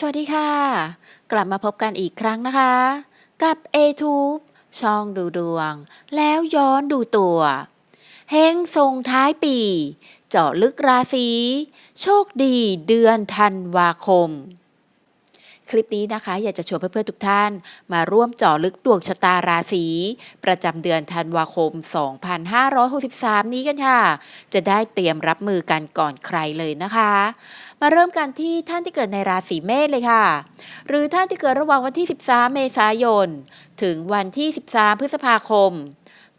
สวัสดีค่ะ กลับมาพบกันอีกครั้งนะคะ กับ a t u b e ช่องดูดวง แล้วย้อนดูตัวเฮงทรงท้ายปี เจาะลึกราศีโชคดีเดือนธันวาคม คลิปนี้นะคะ อยากจะชวนเพื่อนๆทุกท่าน มาร่วมเจาะลึกดวงชะตาราศีประจำเดือนธันวาคม 2563 นี้กันค่ะ จะได้เตรียมรับมือกันก่อนใครเลยนะคะ มาเริ่มกันที่ท่านที่เกิดในราศีเมษเลยค่ะ หรือท่านที่เกิดระหว่างวันที่ 13 เมษายน ถึงวันที่ 13 พฤษภาคม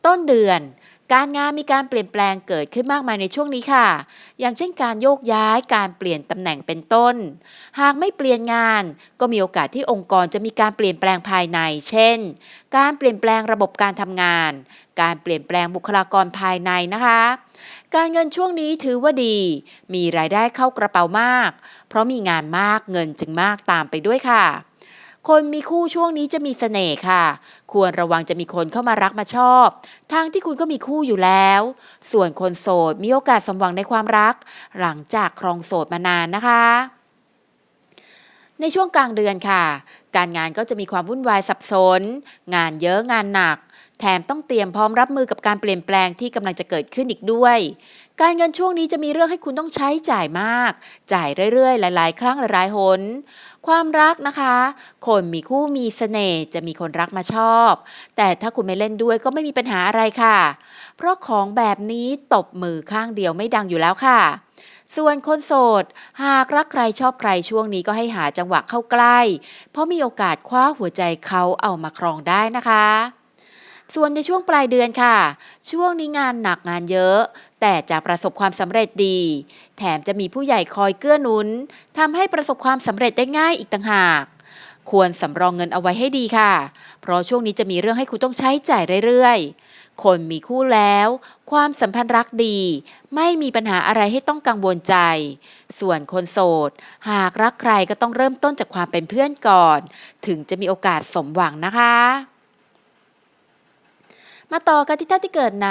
ต้นเดือน การงานมีการเปลี่ยนแปลงเกิดขึ้นมากมายในช่วงนี้ค่ะ อย่างเช่นการโยกย้ายการเปลี่ยนตำแหน่งเป็นต้น หากไม่เปลี่ยนงาน ก็มีโอกาสที่องค์กรจะมีการเปลี่ยนแปลงภายใน เช่น การเปลี่ยนแปลงระบบการทำงาน การเปลี่ยนแปลงบุคลากรภายในนะคะ การเงินช่วงนี้ถือว่าดี มีรายได้เข้ากระเป๋ามาก เพราะมีงานมากเงินจึงมากตามไปด้วยค่ะ คนมีคู่ช่วงนี้จะมีเสน่ห์ค่ะ ควรระวังจะมีคนเข้ามารักมาชอบ ทางที่คุณก็มีคู่อยู่แล้ว ส่วนคนโสดมีโอกาสสมหวังในความรัก หลังจากครองโสดมานานนะคะ ในช่วงกลางเดือนค่ะ การงานก็จะมีความวุ่นวายสับสน งานเยอะงานหนัก แถมต้องเตรียมพร้อมรับมือกับการเปลี่ยนแปลงที่กำลังจะเกิดขึ้นอีกด้วย การเงินช่วงนี้จะมีเรื่องให้คุณต้องใช้จ่ายมาก จ่ายเรื่อยๆ หลาย ๆ ครั้งหลายๆหน ความรักนะคะ คนมีคู่มีเสน่ห์จะมีคนรักมาชอบ แต่ถ้าคุณไม่เล่นด้วยก็ไม่มีปัญหาอะไรค่ะ เพราะของแบบนี้ตบมือข้างเดียวไม่ดังอยู่แล้วค่ะส่วนคนโสด หากรักใครชอบใครช่วงนี้ก็ให้หาจังหวะเข้าใกล้ เพราะมีโอกาสคว้าหัวใจเขาเอามาครองได้นะคะ ส่วนในช่วงปลายเดือนค่ะ ช่วงนี้งานหนักงานเยอะ แต่จะประสบความสำเร็จดี แถมจะมีผู้ใหญ่คอยเกื้อหนุนทำให้ประสบความสำเร็จได้ง่ายอีกต่างหาก ควรสำรองเงินเอาไว้ให้ดีค่ะ เพราะช่วงนี้จะมีเรื่องให้คุณต้องใช้จ่ายเรื่อยๆ คนมีคู่แล้ว ความสัมพันธ์รักดี ไม่มีปัญหาอะไรให้ต้องกังวลใจ ส่วนคนโสด หากรักใครก็ต้องเริ่มต้นจากความเป็นเพื่อนก่อน ถึงจะมีโอกาสสมหวังนะคะ มาต่อกันที่ท่านที่เกิดใน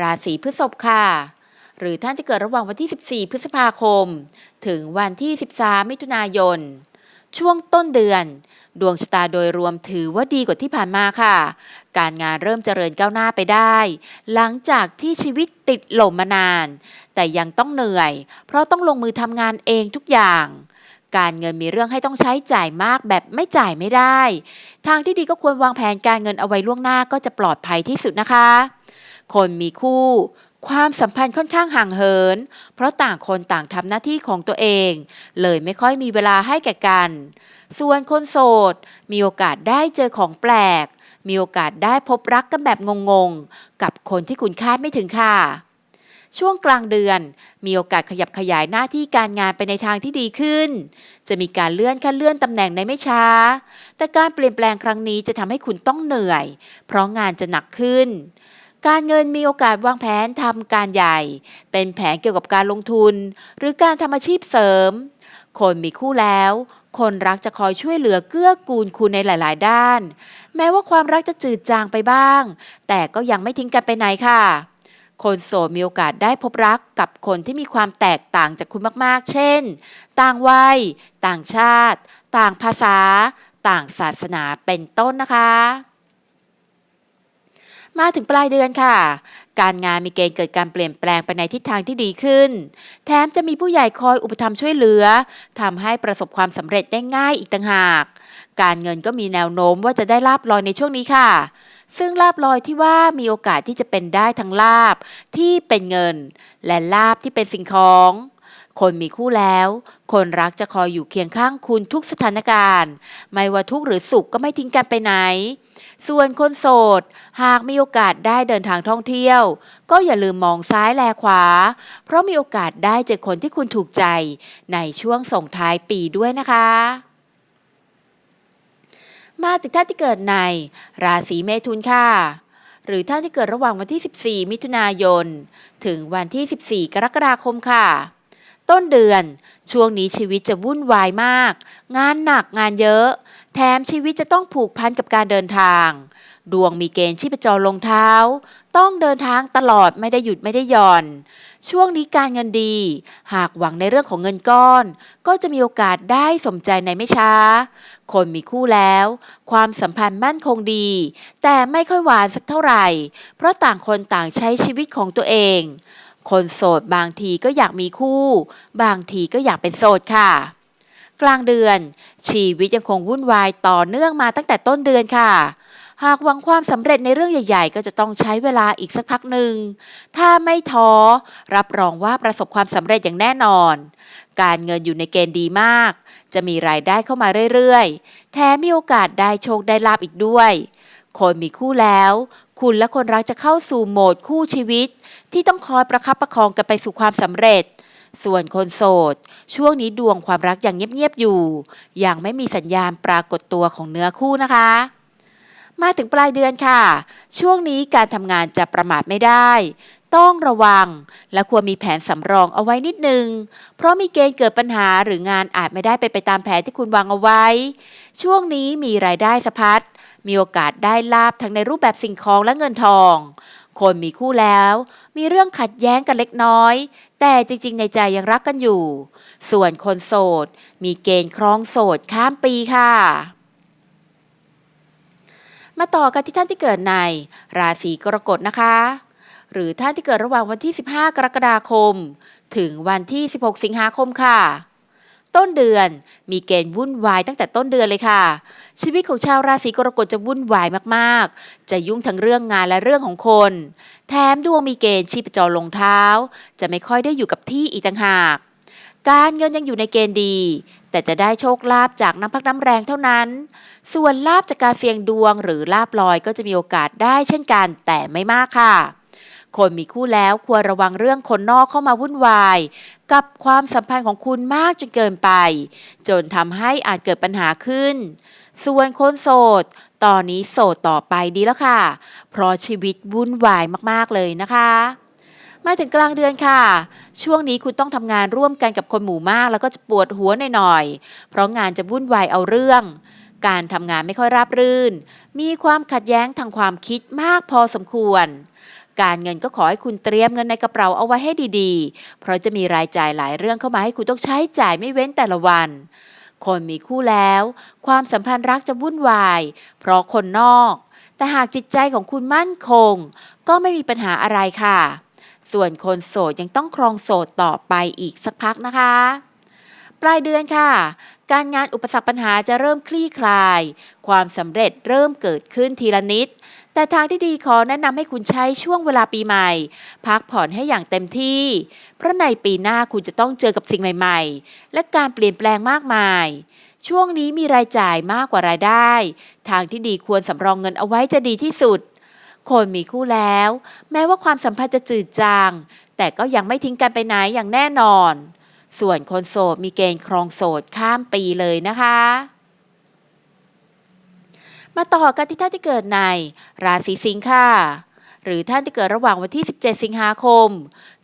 ราศีพฤษภค่ะ หรือท่านที่เกิดระหว่างวันที่ 14 พฤษภาคม ถึงวันที่ 13 มิถุนายน ช่วงต้นเดือน ดวงชะตาโดยรวมถือว่าดีกว่าที่ผ่านมาค่ะ การงานเริ่มเจริญก้าวหน้าไปได้ หลังจากที่ชีวิตติดหล่มมานาน แต่ยังต้องเหนื่อย เพราะต้องลงมือทำงานเองทุกอย่าง การเงินมีเรื่องให้ต้องใช้จ่ายมากแบบไม่จ่ายไม่ได้ ทางที่ดีก็ควรวางแผนการเงินเอาไว้ล่วงหน้าก็จะปลอดภัยที่สุดนะคะ คนมีคู่ ความสัมพันธ์ค่อนข้างห่างเหิน เพราะต่างคนต่างทำหน้าที่ของตัวเอง เลยไม่ค่อยมีเวลาให้แก่กัน ส่วนคนโสด มีโอกาสได้เจอของแปลก มีโอกาสได้พบรักกันแบบงงๆ กับคนที่คุณคาดไม่ถึงค่ะ ช่วงกลางเดือน มีโอกาสขยับขยายหน้าที่การงานไปในทางที่ดีขึ้น จะมีการเลื่อนขั้นเลื่อนตำแหน่งในไม่ช้า แต่การเปลี่ยนแปลงครั้งนี้จะทำให้คุณต้องเหนื่อย เพราะงานจะหนักขึ้น การเงินมีโอกาสวางแผนทำการใหญ่ เป็นแผนเกี่ยวกับการลงทุน หรือการทำอาชีพเสริม คนมีคู่แล้ว คนรักจะคอยช่วยเหลือเกื้อกูลคุณในหลาย ๆ ด้าน แม้ว่าความรักจะจืดจางไปบ้าง แต่ก็ยังไม่ทิ้งกันไปไหนค่ะ คนโสดมีโอกาสได้พบรักกับคนที่มีความแตกต่างจากคุณมากๆ เช่น ต่างวัย ต่างชาติ ต่างภาษา ต่างศาสนาเป็นต้นนะคะ มาถึงปลายเดือนค่ะ การงานมีเกณฑ์เกิดการเปลี่ยนแปลงไปในทิศทางที่ดีขึ้น แถมจะมีผู้ใหญ่คอยอุปถัมภ์ช่วยเหลือทำให้ประสบความสำเร็จได้ง่ายอีกต่างหาก การเงินก็มีแนวโน้มว่าจะได้ลาบลอยในช่วงนี้ค่ะ ซึ่งลาบลอยที่ว่ามีโอกาสที่จะเป็นได้ทั้งลาบที่เป็นเงิน และลาบที่เป็นสิ่งของ คนมีคู่แล้ว คนรักจะคอยอยู่เคียงข้างคุณทุกสถานการณ์ ไม่ว่าทุกข์หรือสุขก็ไม่ทิ้งกันไปไหน ส่วนคนโสด หากมีโอกาสได้เดินทางท่องเที่ยว ก็อย่าลืมมองซ้ายแลขวา เพราะมีโอกาสได้เจอคนที่คุณถูกใจในช่วงส่งท้ายปีด้วยนะคะ มาติดท่านที่เกิดในราศีเมถุนค่ะ หรือท่านที่เกิดระหว่างวันที่ 14 มิถุนายน ถึงวันที่ 14 กรกฎาคมค่ะ ต้นเดือนช่วงนี้ชีวิตจะวุ่นวายมาก งานหนักงานเยอะ แถมชีวิตจะต้องผูกพันกับการเดินทาง ดวงมีเกณฑ์ชีพจรลงเท้า ต้องเดินทางตลอดไม่ได้หยุดไม่ได้หย่อนช่วงนี้การเงินดี หากหวังในเรื่องของเงินก้อน ก็จะมีโอกาสได้สมใจในไม่ช้า คนมีคู่แล้ว ความสัมพันธ์มั่นคงดี แต่ไม่ค่อยหวานสักเท่าไหร่ เพราะต่างคนต่างใช้ชีวิตของตัวเอง คนโสดบางทีก็อยากมีคู่ บางทีก็อยากเป็นโสดค่ะ กลางเดือน ชีวิตยังคงวุ่นวายต่อเนื่องมาตั้งแต่ต้นเดือนค่ะหากหวังความสำเร็จในเรื่องใหญ่ ๆ ก็จะต้องใช้เวลาอีกสักพักหนึ่ง ถ้าไม่ท้อ รับรองว่าประสบความสำเร็จอย่างแน่นอน การเงินอยู่ในเกณฑ์ดีมาก จะมีรายได้เข้ามาเรื่อยๆ แถมมีโอกาสได้โชคได้ลาบอีกด้วย คนมีคู่แล้ว คุณและคนรักจะเข้าสู่โหมดคู่ชีวิต ที่ต้องคอยประคับประคองกันไปสู่ความสำเร็จ ส่วนคนโสด ช่วงนี้ดวงความรักยังเงียบๆอยู่ ยังไม่มีสัญญาณปรากฏตัวของเนื้อคู่นะคะมาถึงปลายเดือนค่ะ ช่วงนี้การทำงานจะประมาทไม่ได้ ต้องระวัง และควรมีแผนสำรองเอาไว้นิดนึง เพราะมีเกณฑ์เกิดปัญหาหรืองานอาจไม่ได้ไปไปตามแผนที่คุณวางเอาไว้ ช่วงนี้มีรายได้สะพัดมีโอกาสได้ลาบทั้งในรูปแบบสิ่งของและเงินทอง คนมีคู่แล้ว มีเรื่องขัดแย้งกันเล็กน้อย แต่จริงๆ ในใจยังรักกันอยู่ ส่วนคนโสด มีเกณฑ์ครองโสดข้ามปีค่ะมาต่อกันที่ท่านที่เกิดใน ราศีกรกฎนะคะ หรือท่านที่เกิดระหว่างวันที่ 15 กรกฎาคม ถึงวันที่ 16 สิงหาคมค่ะ ต้นเดือนมีเกณฑ์วุ่นวายตั้งแต่ต้นเดือนเลยค่ะ ชีวิตของชาวราศีกรกฎจะวุ่นวายมากๆ จะยุ่งทั้งเรื่องงานและเรื่องของคน แถมดวงมีเกณฑ์ชีพจรลงเท้า จะไม่ค่อยได้อยู่กับที่อีกต่างหากการเงินยังอยู่ในเกณฑ์ดี แต่จะได้โชคลาภจากน้ำพักน้ำแรงเท่านั้น ส่วนลาบจากการเสี่ยงดวงหรือลาบลอยก็จะมีโอกาสได้เช่นกันแต่ไม่มากค่ะ คนมีคู่แล้วควรระวังเรื่องคนนอกเข้ามาวุ่นวาย กับความสัมพันธ์ของคุณมากจนเกินไป จนทำให้อาจเกิดปัญหาขึ้น ส่วนคนโสด ตอนนี้โสดต่อไปดีแล้วค่ะ เพราะชีวิตวุ่นวายมากๆเลยนะคะมาถึงกลางเดือนค่ะ ช่วงนี้คุณต้องทำงานร่วมกันกับคนหมู่มาก แล้วก็จะปวดหัวหน่อยๆ เพราะงานจะวุ่นวายเอาเรื่อง การทำงานไม่ค่อยราบรื่น มีความขัดแย้งทางความคิดมากพอสมควร การเงินก็ขอให้คุณเตรียมเงินในกระเป๋าเอาไว้ให้ดีๆ เพราะจะมีรายจ่ายหลายเรื่องเข้ามาให้คุณต้องใช้จ่ายไม่เว้นแต่ละวัน คนมีคู่แล้ว ความสัมพันธ์รักจะวุ่นวาย เพราะคนนอก แต่หากจิตใจของคุณมั่นคง ก็ไม่มีปัญหาอะไรค่ะ ส่วนคนโสดยังต้องครองโสดต่อไปอีกสักพักนะคะ ปลายเดือนค่ะการงานอุปสรรคปัญหาจะเริ่มคลี่คลาย ความสำเร็จเริ่มเกิดขึ้นทีละนิด แต่ทางที่ดีขอแนะนำให้คุณใช้ช่วงเวลาปีใหม่ พักผ่อนให้อย่างเต็มที่ เพราะในปีหน้าคุณจะต้องเจอกับสิ่งใหม่ ๆ และการเปลี่ยนแปลงมากมาย ช่วงนี้มีรายจ่ายมากกว่ารายได้ ทางที่ดีควรสำรองเงินเอาไว้จะดีที่สุด คนมีคู่แล้ว แม้ว่าความสัมพันธ์จะจืดจาง แต่ก็ยังไม่ทิ้งกันไปไหนอย่างแน่นอน ส่วนคนโสดมีเกณฑ์ครองโสดข้ามปีเลยนะคะ มาต่อกันที่ท่านที่เกิดใน ราศีสิงค์ค่ะหรือท่านที่เกิดระหว่างวันที่ 17 สิงหาคม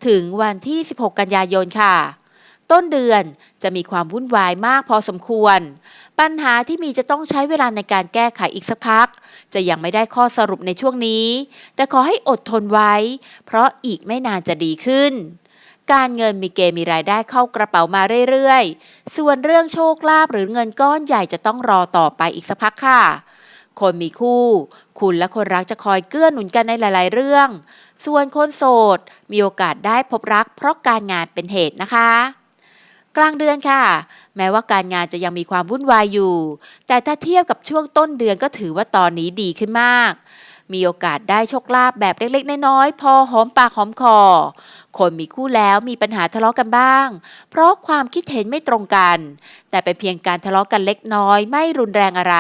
ถึงวันที่ 16 กันยายนค่ะ ต้นเดือนจะมีความวุ่นวายมากพอสมควร ปัญหาที่มีจะต้องใช้เวลาในการแก้ไขอีกสักพัก จะยังไม่ได้ข้อสรุปในช่วงนี้ แต่ขอให้อดทนไว้ เพราะอีกไม่นานจะดีขึ้น การเงินมีเกณฑ์มีรายได้เข้ากระเป๋ามาเรื่อยๆ ส่วนเรื่องโชคลาภหรือเงินก้อนใหญ่จะต้องรอต่อไปอีกสักพักค่ะ คนมีคู่ คุณและคนรักจะคอยเกื้อหนุนกันในหลาย ๆ เรื่อง ส่วนคนโสด มีโอกาสได้พบรัก เพราะการงานเป็นเหตุนะคะ กลางเดือนค่ะ แม้ว่าการงานจะยังมีความวุ่นวายอยู่ แต่ถ้าเทียบกับช่วงต้นเดือนก็ถือว่าตอนนี้ดีขึ้นมาก มีโอกาสได้โชคลาภแบบเล็กๆ น้อยๆ พอหอมปากหอมคอ คนมีคู่แล้วมีปัญหาทะเลาะกันบ้าง เพราะความคิดเห็นไม่ตรงกัน แต่เป็นเพียงการทะเลาะกันเล็กน้อยไม่รุนแรงอะไร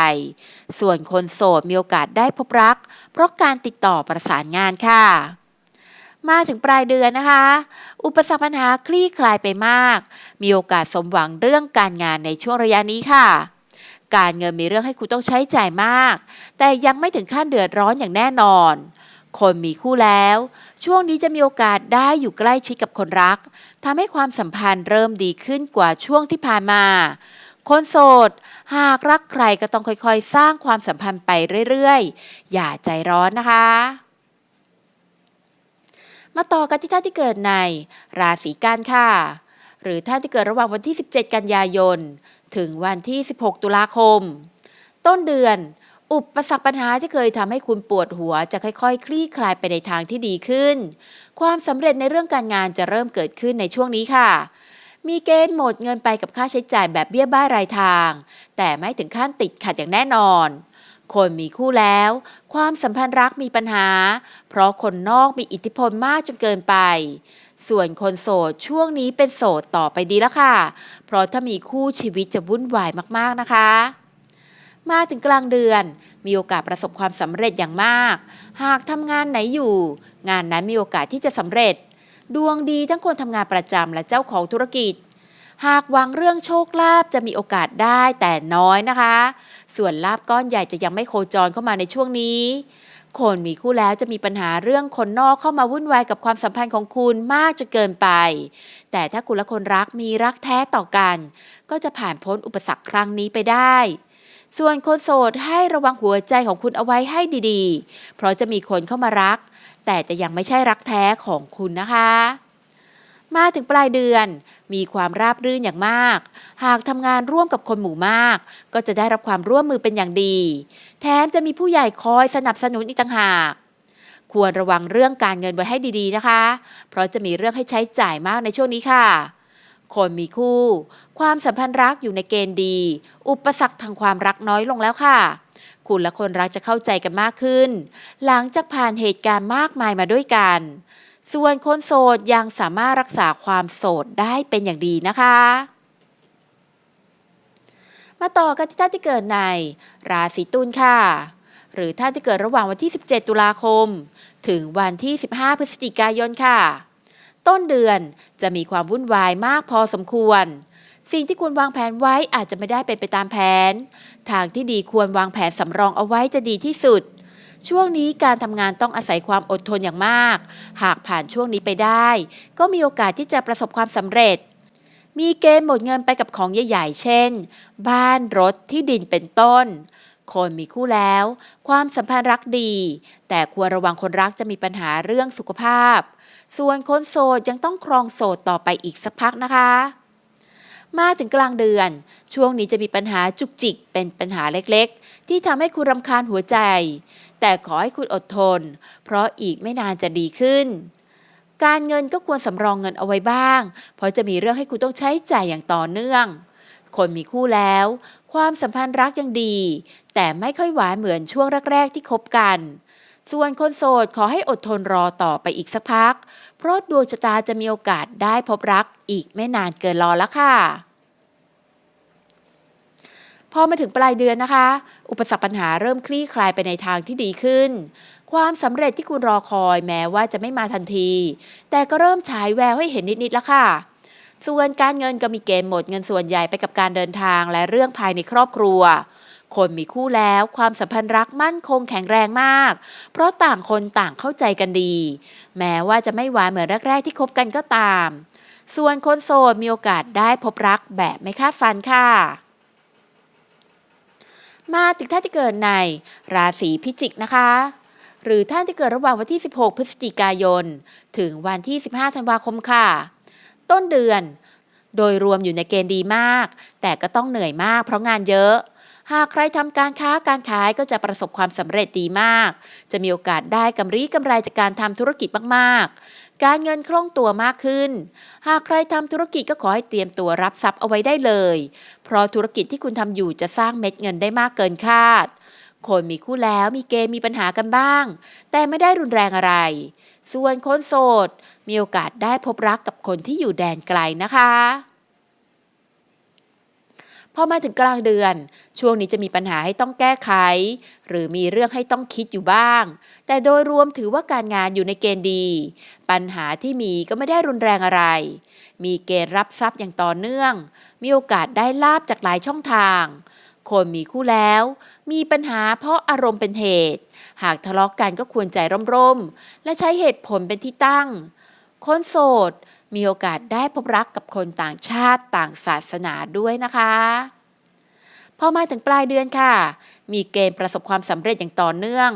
ส่วนคนโสดมีโอกาสได้พบรัก เพราะการติดต่อประสานงานค่ะมาถึงปลายเดือนนะคะ อุปสรรคปัญหาคลี่คลายไปมาก มีโอกาสสมหวังเรื่องการงานในช่วงระยะนี้ค่ะ การเงินมีเรื่องให้คุณต้องใช้จ่ายมาก แต่ยังไม่ถึงขั้นเดือดร้อนอย่างแน่นอน คนมีคู่แล้ว ช่วงนี้จะมีโอกาสได้อยู่ใกล้ชิดกับคนรักทำให้ความสัมพันธ์เริ่มดีขึ้นกว่าช่วงที่ผ่านมาคนโสด หากรักใครก็ต้องค่อยๆ สร้างความสัมพันธ์ไปเรื่อยๆ อย่าใจร้อนนะคะ มาต่อกันที่ท่านที่เกิดในราศีกันค่ะ หรือท่านที่เกิดระหว่างวันที่ 17 กันยายน ถึงวันที่ 16 ตุลาคม ต้นเดือน อุปสรรคปัญหาที่เคยทำให้คุณปวดหัวจะค่อย ๆ คลี่คลายไปในทางที่ดีขึ้น ความสำเร็จในเรื่องการงานจะเริ่มเกิดขึ้นในช่วงนี้ค่ะ มีเกณฑ์หมดเงินไปกับค่าใช้จ่ายแบบเบี้ยบ้ายรายทาง แต่ไม่ถึงขั้นติดขัดอย่างแน่นอนคนมีคู่แล้ว ความสัมพันธ์รักมีปัญหา เพราะคนนอกมีอิทธิพลมากจนเกินไป ส่วนคนโสดช่วงนี้เป็นโสดต่อไปดีแล้วค่ะ เพราะถ้ามีคู่ชีวิตจะวุ่นวายมากๆนะคะ มาถึงกลางเดือน มีโอกาสประสบความสำเร็จอย่างมาก หากทำงานไหนอยู่ งานนั้นมีโอกาสที่จะสำเร็จ ดวงดีทั้งคนทำงานประจำและเจ้าของธุรกิจ หากหวังเรื่องโชคลาภจะมีโอกาสได้แต่น้อยนะคะ ส่วนลาบก้อนใหญ่จะยังไม่โคจรเข้ามาในช่วงนี้ คนมีคู่แล้วจะมีปัญหาเรื่องคนนอกเข้ามาวุ่นวายกับความสัมพันธ์ของคุณมากจนเกินไป แต่ถ้าคุณและคนรักมีรักแท้ต่อกัน ก็จะผ่านพ้นอุปสรรคครั้งนี้ไปได้ ส่วนคนโสดให้ระวังหัวใจของคุณเอาไว้ให้ดีๆ เพราะจะมีคนเข้ามารัก แต่จะยังไม่ใช่รักแท้ของคุณนะคะ มาถึงปลายเดือน มีความราบรื่นอย่างมาก หากทำงานร่วมกับคนหมู่มาก ก็จะได้รับความร่วมมือเป็นอย่างดี แถมจะมีผู้ใหญ่คอยสนับสนุนอีกต่างหาก ควรระวังเรื่องการเงินไว้ให้ดีๆนะคะ เพราะจะมีเรื่องให้ใช้จ่ายมากในช่วงนี้ค่ะ คนมีคู่ ความสัมพันธ์รักอยู่ในเกณฑ์ดี อุปสรรคทางความรักน้อยลงแล้วค่ะ คุณและคนรักจะเข้าใจกันมากขึ้น หลังจากผ่านเหตุการณ์มากมายมาด้วยกัน ส่วนคนโสดยังสามารถรักษาความโสดได้เป็นอย่างดีนะคะ มาต่อกันที่ท่านที่เกิดใน ราศีตุลค่ะ หรือท่านที่เกิดระหว่างวันที่ 17 ตุลาคม ถึงวันที่ 15 พฤศจิกายนค่ะ ต้นเดือนจะมีความวุ่นวายมากพอสมควรสิ่งที่คุณวางแผนไว้อาจจะไม่ได้เป็นไปตามแผน ทางที่ดีควรวางแผนสำรองเอาไว้จะดีที่สุด ช่วงนี้การทำงานต้องอาศัยความอดทนอย่างมาก หากผ่านช่วงนี้ไปได้ ก็มีโอกาสที่จะประสบความสำเร็จ มีเกณฑ์หมดเงินไปกับของใหญ่ๆ เช่น บ้านรถที่ดินเป็นต้น คนมีคู่แล้ว ความสัมพันธ์รักดี แต่ควรระวังคนรักจะมีปัญหาเรื่องสุขภาพ ส่วนคนโสดยังต้องครองโสดต่อไปอีกสักพักนะคะมาถึงกลางเดือน ช่วงนี้จะมีปัญหาจุกจิกเป็นปัญหาเล็กๆ ที่ทำให้คุณรำคาญหัวใจ แต่ขอให้คุณอดทน เพราะอีกไม่นานจะดีขึ้น การเงินก็ควรสำรองเงินเอาไว้บ้าง เพราะจะมีเรื่องให้คุณต้องใช้จ่ายอย่างต่อเนื่อง คนมีคู่แล้ว ความสัมพันธ์รักยังดี แต่ไม่ค่อยหวานเหมือนช่วงแรกๆที่คบกัน ส่วนคนโสดขอให้อดทนรอต่อไปอีกสักพัก เพราะดวงชะตาจะมีโอกาสได้พบรักอีกไม่นานเกินรอแล้วค่ะ พอมาถึงปลายเดือนนะคะ อุปสรรคปัญหาเริ่มคลี่คลายไปในทางที่ดีขึ้น ความสำเร็จที่คุณรอคอยแม้ว่าจะไม่มาทันที แต่ก็เริ่มฉายแววให้เห็นนิดๆแล้วค่ะ ส่วนการเงินก็มีเกณฑ์หมดเงินส่วนใหญ่ไปกับการเดินทางและเรื่องภายในครอบครัว คนมีคู่แล้วความสัมพันธ์รักมั่นคงแข็งแรงมาก เพราะต่างคนต่างเข้าใจกันดี แม้ว่าจะไม่หวานเหมือนแรกๆที่คบกันก็ตาม ส่วนคนโสดมีโอกาสได้พบรักแบบไม่คาดฝันค่ะ มาถึงท่านที่เกิดในราศีพิจิกนะคะ หรือท่านที่เกิดระหว่างวันที่ 16 พฤศจิกายน ถึงวันที่ 15 ธันวาคมค่ะ ต้นเดือน โดยรวมอยู่ในเกณฑ์ดีมาก แต่ก็ต้องเหนื่อยมากเพราะงานเยอะ หากใครทำการค้าการขายก็จะประสบความสำเร็จดีมาก จะมีโอกาสได้กำไรกำไรจากการทำธุรกิจมากๆ การเงินคล่องตัวมากขึ้น หากใครทำธุรกิจก็ขอให้เตรียมตัวรับทรัพย์เอาไว้ได้เลย เพราะธุรกิจที่คุณทำอยู่จะสร้างเม็ดเงินได้มากเกินคาด คนมีคู่แล้วมีเกณฑ์มีปัญหากันบ้าง แต่ไม่ได้รุนแรงอะไร ส่วนคนโสด มีโอกาสได้พบรักกับคนที่อยู่แดนไกลนะคะ พอมาถึงกลางเดือน ช่วงนี้จะมีปัญหาให้ต้องแก้ไข หรือมีเรื่องให้ต้องคิดอยู่บ้าง แต่โดยรวมถือว่าการงานอยู่ในเกณฑ์ดี ปัญหาที่มีก็ไม่ได้รุนแรงอะไร มีเกณฑ์รับทรัพย์อย่างต่อเนื่อง มีโอกาสได้ลาบจากหลายช่องทาง คนมีคู่แล้ว มีปัญหาเพราะอารมณ์เป็นเหตุ หากทะเลาะกกันก็ควรใจร่มๆ และใช้เหตุผลเป็นที่ตั้ง คนโสด มีโอกาสได้พบรักกับคนต่างชาติต่างศาสนาด้วยนะคะ พอมาถึงปลายเดือนค่ะ มีเกณฑ์ประสบความสำเร็จอย่างต่อเนื่อง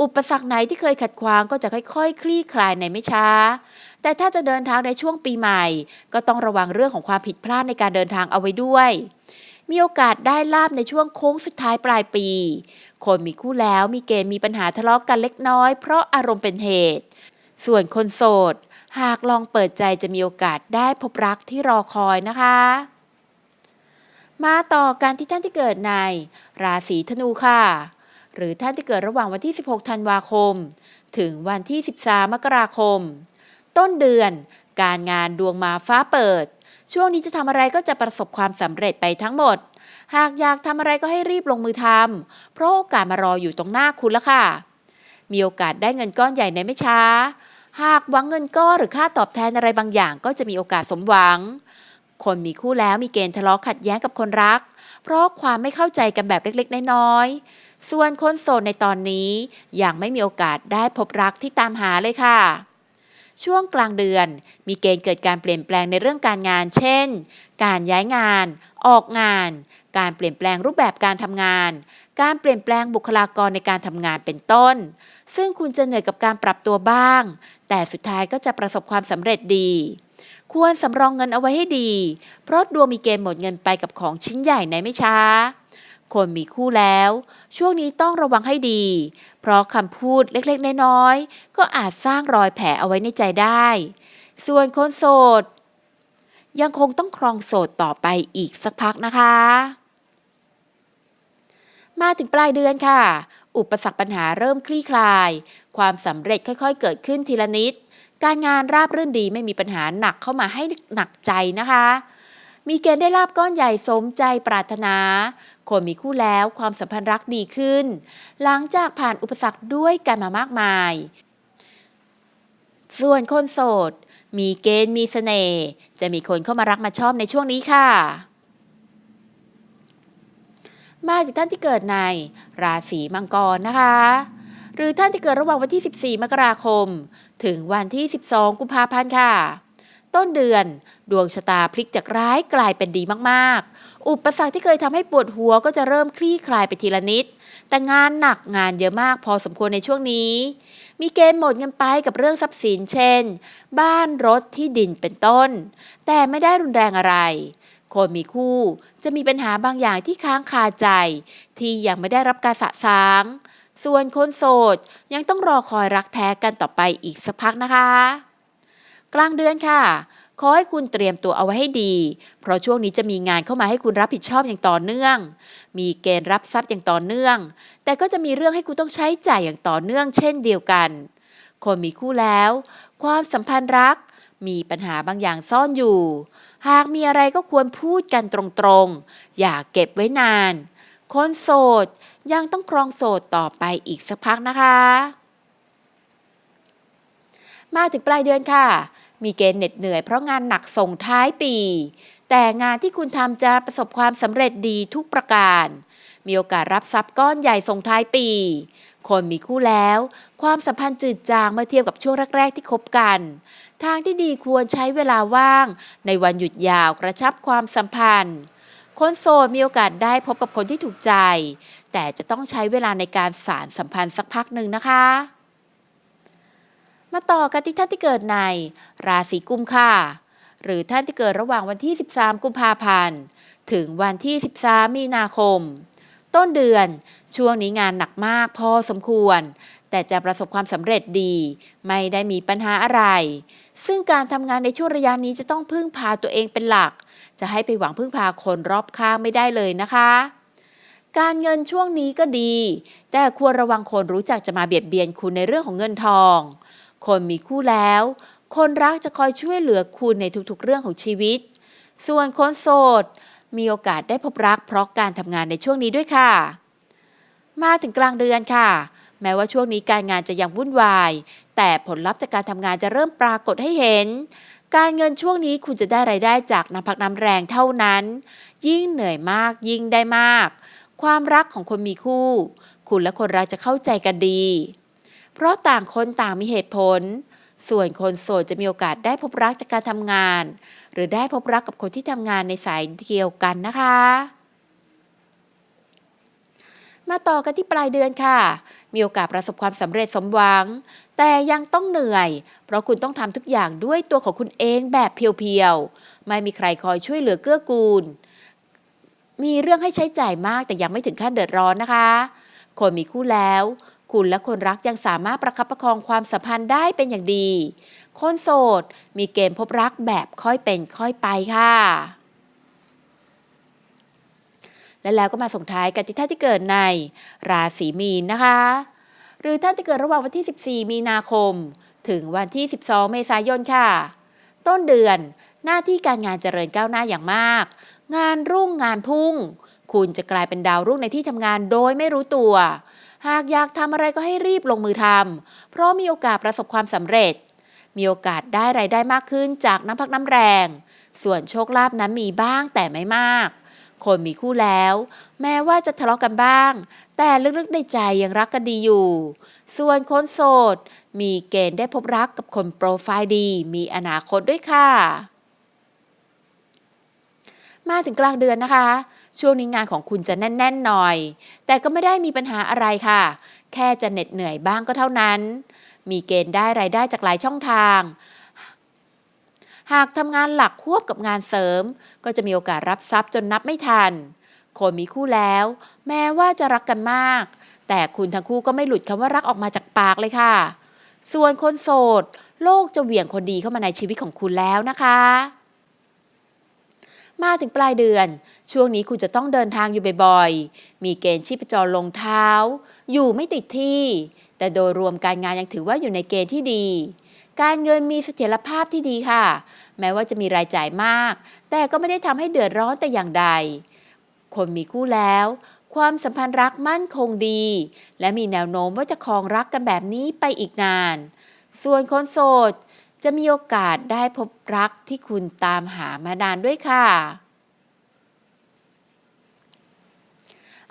อุปสรรคไหนที่เคยขัดขวางก็จะค่อยๆคลี่คลายในไม่ช้า แต่ถ้าจะเดินทางในช่วงปีใหม่ ก็ต้องระวังเรื่องของความผิดพลาดในการเดินทางเอาไว้ด้วยมีโอกาสได้ลาบในช่วงโค้งสุดท้ายปลายปี คนมีคู่แล้วมีเกณฑ์มีปัญหาทะเลาะกันเล็กน้อยเพราะอารมณ์เป็นเหตุ ส่วนคนโสด หากลองเปิดใจจะมีโอกาสได้พบรักที่รอคอยนะคะ มาต่อการที่ท่านที่เกิดใน ราศีธนูค่ะ หรือท่านที่เกิดระหว่างวันที่ 16 ธันวาคม ถึงวันที่ 13 มกราคม ต้นเดือน การงานดวงมาฟ้าเปิด ช่วงนี้จะทำอะไรก็จะประสบความสำเร็จไปทั้งหมดหากอยากทำอะไรก็ให้รีบลงมือทำ เพราะโอกาสมารออยู่ตรงหน้าคุณแล้วค่ะ มีโอกาสได้เงินก้อนใหญ่ในไม่ช้า หากหวังเงินก้อนหรือค่าตอบแทนอะไรบางอย่างก็จะมีโอกาสสมหวัง คนมีคู่แล้วมีเกณฑ์ทะเลาะขัดแย้งกับคนรัก เพราะความไม่เข้าใจกันแบบเล็กๆ น้อยๆ ส่วนคนโสดในตอนนี้ยังไม่มีโอกาสได้พบรักที่ตามหาเลยค่ะ ช่วงกลางเดือนมีเกณฑ์เกิดการเปลี่ยนแปลงในเรื่องการงาน เช่น การย้ายงาน ออกงาน การเปลี่ยนแปลงรูปแบบการทำงาน การเปลี่ยนแปลงบุคลากรในการทำงานเป็นต้น ซึ่งคุณจะเหนื่อยกับการปรับตัวบ้าง แต่สุดท้ายก็จะประสบความสำเร็จดี ควรสำรองเงินเอาไว้ให้ดี เพราะดวงมีเกณฑ์หมดเงินไปกับของชิ้นใหญ่ในไม่ช้า คนมีคู่แล้ว ช่วงนี้ต้องระวังให้ดี เพราะคำพูดเล็กๆ น้อยๆ ก็อาจสร้างรอยแผลเอาไว้ในใจได้ ส่วนคนโสดยังคงต้องครองโสดต่อไปอีกสักพักนะคะ มาถึงปลายเดือนค่ะ อุปสรรคปัญหาเริ่มคลี่คลาย ความสำเร็จค่อยๆ เกิดขึ้นทีละนิด การงานราบรื่นดีไม่มีปัญหาหนักเข้ามาให้หนักใจนะคะ มีเกณฑ์ได้ลาบก้อนใหญ่สมใจปรารถนา คนมีคู่แล้วความสัมพันธ์รักดีขึ้น หลังจากผ่านอุปสรรคด้วยกันมามากมาย ส่วนคนโสด มีเกณฑ์มีเสน่ห์จะมีคนเข้ามารักมาชอบในช่วงนี้ค่ะ มาจากท่านที่เกิดในราศีมังกรนะคะ หรือท่านที่เกิดระหว่างวันที่ 14 มกราคม ถึงวันที่ 12 กุมภาพันธ์ค่ะ ต้นเดือนดวงชะตาพลิกจากร้ายกลายเป็นดีมากๆ อุปสรรคที่เคยทำให้ปวดหัวก็จะเริ่มคลี่คลายไปทีละนิด แต่งานหนักงานเยอะมากพอสมควรในช่วงนี้ มีเกณฑ์หมดเงินไปกับเรื่องทรัพย์สินเช่น บ้านรถที่ดินเป็นต้น แต่ไม่ได้รุนแรงอะไร คนมีคู่ จะมีปัญหาบางอย่างที่ค้างคาใจ ที่ยังไม่ได้รับการสะสาง ส่วนคนโสดยังต้องรอคอยรักแท้กันต่อไปอีกสักพักนะคะ กลางเดือนค่ะ ขอให้คุณเตรียมตัวเอาไว้ให้ดี เพราะช่วงนี้จะมีงานเข้ามาให้คุณรับผิดชอบอย่างต่อเนื่อง มีเกณฑ์รับทรัพย์อย่างต่อเนื่อง แต่ก็จะมีเรื่องให้คุณต้องใช้จ่ายอย่างต่อเนื่อง เช่นเดียวกัน คนมีคู่แล้ว ความสัมพันธ์รัก มีปัญหาบางอย่างซ่อนอยู่ หากมีอะไรก็ควรพูดกันตรงๆ อย่าเก็บไว้นาน คนโสดยังต้องครองโสดต่อไปอีกสักพักนะคะ มาถึงปลายเดือนค่ะ มีเกณฑ์เหน็ดเหนื่อยเพราะงานหนักส่งท้ายปี แต่งานที่คุณทำจะประสบความสำเร็จดีทุกประการ มีโอกาสรับทรัพย์ก้อนใหญ่ส่งท้ายปี คนมีคู่แล้ว ความสัมพันธ์จืดจางเมื่อเทียบกับช่วงแรก ๆ ที่คบกัน ทางที่ดีควรใช้เวลาว่าง ในวันหยุดยาวกระชับความสัมพันธ์ คนโสดมีโอกาสได้พบกับคนที่ถูกใจ แต่จะต้องใช้เวลาในการสารสัมพันธ์สักพักหนึ่งนะคะ มาต่อกันที่ท่านที่เกิดในราศีกุมค่ะ หรือท่านที่เกิดระหว่างวันที่ 13 กุมภาพันธ์ ถึงวันที่ 13 มีนาคม ต้นเดือนช่วงนี้งานหนักมากพอสมควร แต่จะประสบความสำเร็จดี ไม่ได้มีปัญหาอะไร ซึ่งการทำงานในช่วงระยะนี้จะต้องพึ่งพาตัวเองเป็นหลัก จะให้ไปหวังพึ่งพาคนรอบข้างไม่ได้เลยนะคะ การเงินช่วงนี้ก็ดี แต่ควรระวังคนรู้จักจะมาเบียดเบียนคุณในเรื่องของเงินทอง คนมีคู่แล้ว คนรักจะคอยช่วยเหลือคุณในทุกๆ เรื่องของชีวิต ส่วนคนโสด มีโอกาสได้พบรักเพราะการทำงานในช่วงนี้ด้วยค่ะ มาถึงกลางเดือนค่ะ แม้ว่าช่วงนี้การงานจะยังวุ่นวาย แต่ผลลัพธ์จากการทำงานจะเริ่มปรากฏให้เห็น การเงินช่วงนี้คุณจะได้รายได้จากน้ำพักน้ำแรงเท่านั้น ยิ่งเหนื่อยมากยิ่งได้มาก ความรักของคนมีคู่ คุณและคนรักจะเข้าใจกันดี เพราะต่างคนต่างมีเหตุผล ส่วนคนโสดจะมีโอกาสได้พบรักจากการทำงาน หรือได้พบรักกับคนที่ทำงานในสายเดียวกันนะคะ มาต่อกันที่ปลายเดือนค่ะ มีโอกาสประสบความสำเร็จสมหวัง แต่ยังต้องเหนื่อย เพราะคุณต้องทำทุกอย่างด้วยตัวของคุณเองแบบเพียวๆ ไม่มีใครคอยช่วยเหลือเกื้อกูล มีเรื่องให้ใช้จ่ายมากแต่ยังไม่ถึงขั้นเดือดร้อนนะคะ คนมีคู่แล้ว คุณและคนรักยังสามารถประคับประคองความสัมพันธ์ได้เป็นอย่างดี คนโสด มีเกณฑ์พบรักแบบค่อยเป็นค่อยไปค่ะ และแล้วก็มาส่งท้ายกันที่ท่านที่เกิดในราศีมีนนะคะ หรือท่านที่เกิดระหว่างวันที่ 14 มีนาคม ถึงวันที่ 12 เมษายนค่ะ ต้นเดือนหน้าที่การงานเจริญก้าวหน้าอย่างมาก งานรุ่งงานพุ่ง คุณจะกลายเป็นดาวรุ่งในที่ทำงานโดยไม่รู้ตัว หากอยากทำอะไรก็ให้รีบลงมือทำเพราะมีโอกาสประสบความสำเร็จ มีโอกาสได้ไรายได้มากขึ้นจากน้ำพักน้ำแรง ส่วนโชคลาภนั้นมีบ้างแต่ไม่มาก คนมีคู่แล้ว แม้ว่าจะทะเลาะกันบ้าง แต่ลึกๆในใจยังรักกันดีอยู่ ส่วนคนโสด มีเกณฑ์ได้พบรักกับคนโปรไฟล์ดี มีอนาคตด้วยค่ะ มาถึงกลางเดือนนะคะ ช่วงนี้งานของคุณจะแน่น ๆ หน่อย แต่ก็ไม่ได้มีปัญหาอะไรค่ะ แค่จะเหน็ดเหนื่อยบ้างก็เท่านั้น มีเกณฑ์ได้รายได้จากหลายช่องทาง หากทำงานหลักควบกับงานเสริม ก็จะมีโอกาสรับทรัพย์จนนับไม่ทัน คนมีคู่แล้ว แม้ว่าจะรักกันมาก แต่คุณทั้งคู่ก็ไม่หลุดคำว่ารักออกมาจากปากเลยค่ะ ส่วนคนโสด โลกจะเหวี่ยงคนดีเข้ามาในชีวิตของคุณแล้วนะคะมาถึงปลายเดือน ช่วงนี้คุณจะต้องเดินทางอยู่บ่อยๆ มีเกณฑ์ชีพจรลงเท้า อยู่ไม่ติดที่ แต่โดยรวมการงานยังถือว่าอยู่ในเกณฑ์ที่ดี การเงินมีเสถียรภาพที่ดีค่ะ แม้ว่าจะมีรายจ่ายมาก แต่ก็ไม่ได้ทำให้เดือดร้อนแต่อย่างใด คนมีคู่แล้ว ความสัมพันธ์รักมั่นคงดี และมีแนวโน้มว่าจะครองรักกันแบบนี้ไปอีกนาน ส่วนคนโสดจะมีโอกาสได้พบรักที่คุณตามหามานานด้วยค่ะ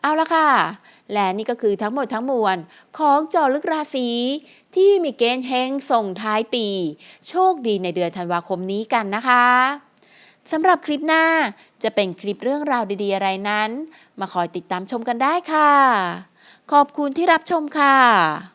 เอาละค่ะ และนี่ก็คือทั้งหมดทั้งมวลของจอลึกราศี ที่มีเกณฑ์เฮงส่งท้ายปี โชคดีในเดือนธันวาคมนี้กันนะคะสำหรับคลิปหน้าจะเป็นคลิปเรื่องราวดี ๆ อะไรนั้น มาคอยติดตามชมกันได้ค่ะ ขอบคุณที่รับชมค่ะ